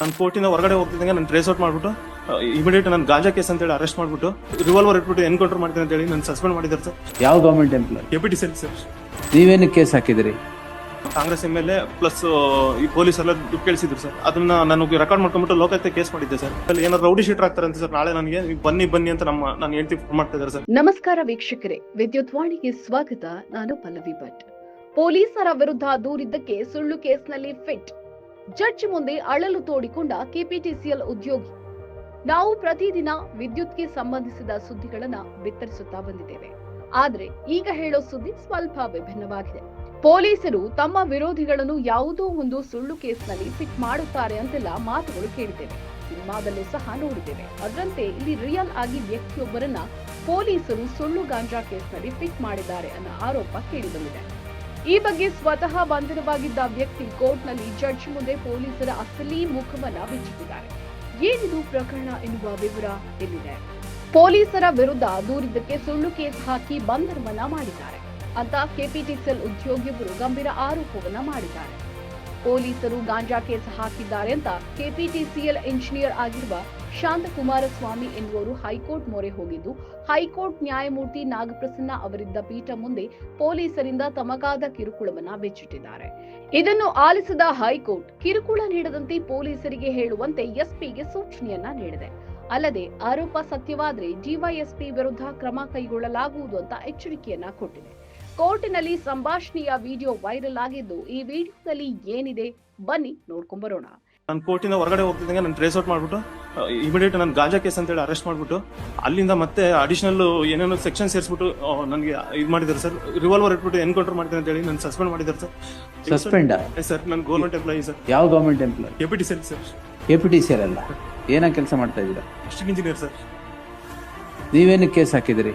ನಾನು ಕೋರ್ಟಿಂದ ಹೊರಗಡೆ ಹೋಗ್ತಿದ್ದಂಗೆ ನಾನು ಟ್ರೇಸ್ ಔಟ್ ಮಾಡ್ಬಿಟ್ಟು ಇಮಿಡಿಯೇಟ್ ನಾನು ಗಾಂಜಾ ಕೇಸ್ ಅಂತೇಳಿ ಅರೆಸ್ಟ್ ಮಾಡ್ಬಿಟ್ಟು ರಿವಾಲ್ವರ್ ಇಟ್ಬಿಟ್ಟು ಎನ್ಕೌಂಟರ್ ಮಾಡ್ತೀನಿ ಅಂತ ಹೇಳಿ ನಾನು ಸಸ್ಪೆಂಡ್ ಮಾಡಿದ್ದಾರೆ ಸರ್. ಯಾವ government employee K P T cell sir ನೀವೇನು case ಹಾಕಿದಿರಿ Congress M L A plus ಈ ಪೊಲೀಸ್ ಎಲ್ಲ ದುಡ್ಡು ಕೇಳಿಸಿದ್ರು ಸರ್. ಅದನ್ನ ನಾನು ರೆಕಾರ್ಡ್ ಮಾಡ್ಕೊಂಡ್ಬಿಟ್ಟು ಲೋಕಾಯುಕ್ತ ಕೇಸ್ ಮಾಡಿದ್ದೆ ಸರ್. ಅಲ್ಲಿ ಏನಾದ್ರು ರೌಡಿ ಶೀಟರ್ ಆಗ್ತಾರಂತೆ ಅಂತ ಸರ್ ನಾಳೆ ನನಗೆ ನೀವು ಬನ್ನಿ ಬನ್ನಿ ಅಂತ ನಮ್ಮ ನಾನು ಹೇಳ್ತಿ ಫೋನ್ ಮಾಡ್ತಾ ಇದ್ದಾರೆ ಸರ್. ನಮಸ್ಕಾರ ವೀಕ್ಷಕರೇ. ವಿದ್ಯುತ್ ವಾಣಿಗೆ ಸ್ವಾಗತ. ನಾನು ಪಲ್ಲವಿ ಭಟ್. ಪೊಲೀಸರ ವಿರುದ್ಧ ದೂರಿದ್ದಕ್ಕೆ ಸುಳ್ಳು ಕೇಸ್ನಲ್ಲಿ ಫಿಟ್ ಜಡ್ಜ್ ಮುಂದೆ ಅಳಲು ತೋಡಿಕೊಂಡ ಕೆಪಿಟಿಸಿಎಲ್ ಉದ್ಯೋಗಿ. ನಾವು ಪ್ರತಿದಿನ ವಿದ್ಯುತ್ಗೆ ಸಂಬಂಧಿಸಿದ ಸುದ್ದಿಗಳನ್ನ ಬಿತ್ತರಿಸುತ್ತಾ ಬಂದಿದ್ದೇವೆ. ಆದ್ರೆ ಈಗ ಹೇಳೋ ಸುದ್ದಿ ಸ್ವಲ್ಪ ವಿಭಿನ್ನವಾಗಿದೆ. ಪೊಲೀಸರು ತಮ್ಮ ವಿರೋಧಿಗಳನ್ನು ಯಾವುದೋ ಒಂದು ಸುಳ್ಳು ಕೇಸ್ನಲ್ಲಿ ಫಿಟ್ ಮಾಡುತ್ತಾರೆ ಅಂತೆಲ್ಲ ಮಾತುಗಳು ಕೇಳಿದ್ದೇವೆ. ಸಿನಿಮಾದಲ್ಲೂ ಸಹ ನೋಡಿದ್ದೇವೆ. ಅದರಂತೆ ಇಲ್ಲಿ ರಿಯಲ್ ಆಗಿ ವ್ಯಕ್ತಿಯೊಬ್ಬರನ್ನ ಪೊಲೀಸರು ಸುಳ್ಳು ಗಾಂಜಾ ಕೇಸ್ನಲ್ಲಿ ಫಿಟ್ ಮಾಡಿದ್ದಾರೆ ಅನ್ನೋ ಆರೋಪ ಕೇಳಿಬಂದಿದೆ ಈ ಬಗ್ಗೆ ಸ್ವತಃ ಬಂಧನವಾಗಿದ್ದ ವ್ಯಕ್ತಿ ಕೋರ್ಟ್ನಲ್ಲಿ ಜಡ್ಜ್ ಮುಂದೆ ಪೊಲೀಸರ ಅಸಲಿ ಮುಖವನ್ನ ಬಿಚ್ಚಿಟ್ಟಿದ್ದಾರೆ. ಏನಿದು ಪ್ರಕರಣ ಎನ್ನುವ ವಿವರ ಇಲ್ಲಿದೆ. ಪೊಲೀಸರ ವಿರುದ್ಧ ದೂರಿದ್ದಕ್ಕೆ ಸುಳ್ಳು ಕೇಸ್ ಹಾಕಿ ಬಂಧನವನ್ನ ಮಾಡಿದ್ದಾರೆ. ಅಂತ ಕೆಪಿಟಿಸಿಎಲ್ ಉದ್ಯೋಗಿಯೊಬ್ಬರು ಗಂಭೀರ ಆರೋಪವನ್ನ ಮಾಡಿದ್ದಾರೆ. ಪೊಲೀಸರು ಗಾಂಜಾ ಕೇಸ್ ಹಾಕಿದ್ದಾರೆ ಅಂತ ಕೆಪಿಟಿಸಿಎಲ್ ಇಂಜಿನಿಯರ್ ಆಗಿರುವ ಶಾಂತಕುಮಾರ ಸ್ವಾಮಿ ಎನ್ನುವರು ಹೈಕೋರ್ಟ್ ಮೊರೆ ಹೋಗಿದ್ದು, ಹೈಕೋರ್ಟ್ ನ್ಯಾಯಮೂರ್ತಿ ನಾಗಪ್ರಸನ್ನ ಅವರಿದ್ದ ಪೀಠ ಮುಂದೆ ಪೊಲೀಸರಿಂದ ತಮಗಾದ ಕಿರುಕುಳವನ್ನ ಬೆಚ್ಚಿಟ್ಟಿದ್ದಾರೆ ಇದನ್ನು ಆಲಿಸಿದ ಹೈಕೋರ್ಟ್, ಕಿರುಕುಳ ನೀಡದಂತೆ ಪೊಲೀಸರಿಗೆ ಹೇಳುವಂತೆ ಎಸ್ಪಿಗೆ ಸೂಚನೆಯನ್ನ ನೀಡಿದೆ. ಅಲ್ಲದೆ ಆರೋಪ ಸತ್ಯವಾದರೆ ಡಿವೈಎಸ್ಪಿ ವಿರುದ್ಧ ಕ್ರಮ ಕೈಗೊಳ್ಳಲಾಗುವುದು ಅಂತ ಎಚ್ಚರಿಕೆಯನ್ನ ಕೊಟ್ಟಿದೆ. ಕೋರ್ಟಿನಲ್ಲಿ ಸಂಭಾಷಣೆಯ ವಿಡಿಯೋ ವೈರಲ್ ಆಗಿದ್ದು ಈ ವಿಡಿಯೋದಲ್ಲಿ ಏನಿದೆ? ಬನ್ನಿ ನೋಡ್ಕೊಂಡ್ ಬರೋಣ. ನಾನು ಕೋರ್ಟಿಂದ ಹೊರಗಡೆ ಹೋಗ್ತಿದ್ದಂಗೆ ನಾನು ಟ್ರೇಸ್ ಔಟ್ ಮಾಡ್ಬಿಟ್ಟು ಇಮಿಡಿಯೇಟ್ ನಾನು ಗಾಂಜಾ ಕೇಸ್ ಅಂತೇಳಿ ಅರೆಸ್ಟ್ ಮಾಡ್ಬಿಟ್ಟು ಅಲ್ಲಿಂದ ಮತ್ತೆ ಅಡಿಷನಲ್ ಏನೇನೋ ಸೆಕ್ಷನ್ ಸೇರಿಸ್ಬಿಟ್ಟು ನನಗೆ ಇದು ಮಾಡಿದ್ದಾರೆ ಸರ್. ರಿವಾಲ್ವರ್ ಇಟ್ಬಿಟ್ಟು ಎನ್ಕೌಂಟರ್ ಮಾಡ್ತೀನಿ ಅಂತ ಹೇಳಿ ನಾನು ಸಸ್ಪೆಂಡ್ ಮಾಡಿದ್ದಾರೆ ಸರ್. ಸಸ್ಪೆಂಡ್ ಸರ್ ನಾನು ಗೌರ್ಮೆಂಟ್ ಎಂಪ್ಲಾಯಿ ಸರ್. ಯಾವ government employee K P T sir K P T sir ಅಲ್ಲ. ಏನ ಕೆಲಸ ಮಾಡ್ತಾ ಇದ್ದೀರಾ? Engineer sir. ನೀವೇನು ಕೇಸ್ ಹಾಕಿದಿರಿ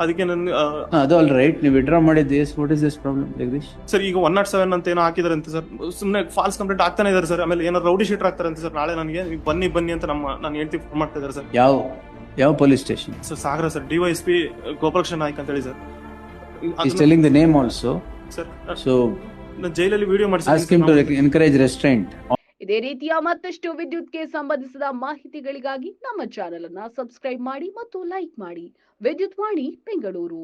ಅದಕ್ಕೆ ನನ್ ಅದು ಅಲ್ ರೈಟ್ ನೀವು ವಿಡ್ರಾ ಮಾಡಿದ್ದು yes what is this problem Jagadish? Sir ಈಗ ಒನ್ ನಾಟ್ ಸೆವೆನ್ ಅಂತ ಏನೋ ಹಾಕಿದಾರೆ ಅಂತ ಸರ್. ಸುಮ್ಮನೆ ಫಾಲ್ಸ್ ಕಂಪ್ಲೇಂಟ್ ಆಗ್ತಾನೆ ಇದಾರೆ ಸರ್. ಆಮೇಲೆ ಏನೋ ರೌಡಿ ಶೀಟರ್ ಆಗ್ತಾರೆ ಅಂತ ಸರ್ ನಾಳೆ ನನಗೆ. ಬನ್ನಿ ಬನ್ನಿ ಅಂತ ನಮ್ಮ ನಾನು ಹೇಳ್ತಿ ಫೋನ್ ಮಾಡ್ತಾ ಇದ್ದಾರೆ ಸರ್. ಯಾವ ಯಾವ police station sir Sagara sir D Y S P Gopalakrishna Naik ಅಂತ ಹೇಳಿ sir. Is telling the name also sir so ನಾನು ಜೈಲಲ್ಲಿ video ask him to encourage restaurant ಇದೇ ರೀತಿಯ ಮತ್ತಷ್ಟು ವಿದ್ಯುತ್ಗೆ ಸಂಬಂಧಿಸಿದ ಮಾಹಿತಿಗಳಿಗಾಗಿ ನಮ್ಮ ಚಾನೆಲ್ ಅನ್ನ ಸಬ್ಸ್ಕ್ರೈಬ್ ಮಾಡಿ ಮತ್ತು ಲೈಕ್ ಮಾಡಿ. ವಿದ್ಯುತ್ ವಾಣಿ, ಬೆಂಗಳೂರು.